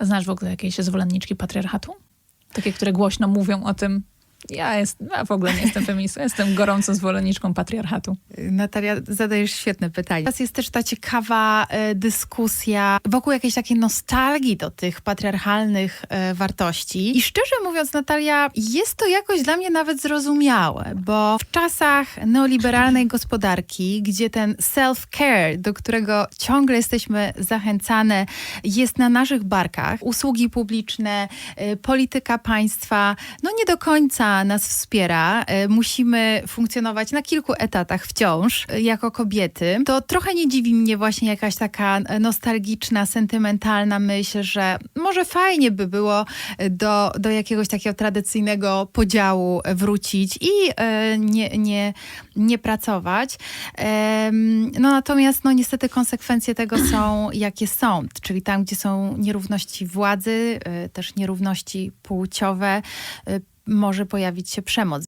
Znasz w ogóle jakieś zwolenniczki patriarchatu? Takie, które głośno mówią o tym. Ja, jest, ja w ogóle nie jestem feministą, jestem gorącą zwolenniczką patriarchatu. Natalia, zadajesz świetne pytanie. Teraz jest też ta ciekawa e, dyskusja wokół jakiejś takiej nostalgii do tych patriarchalnych e, wartości. I szczerze mówiąc, Natalia, jest to jakoś dla mnie nawet zrozumiałe, bo w czasach neoliberalnej gospodarki, gdzie ten self-care, do którego ciągle jesteśmy zachęcane, jest na naszych barkach, usługi publiczne, e, polityka państwa, no nie do końca nas wspiera. E, Musimy funkcjonować na kilku etatach wciąż e, jako kobiety. To trochę nie dziwi mnie właśnie jakaś taka e, nostalgiczna, sentymentalna myśl, że może fajnie by było do, do jakiegoś takiego tradycyjnego podziału wrócić i nie, nie, nie pracować. No natomiast no niestety konsekwencje tego są jakie są, czyli tam, gdzie są nierówności władzy, też nierówności płciowe, może pojawić się przemoc.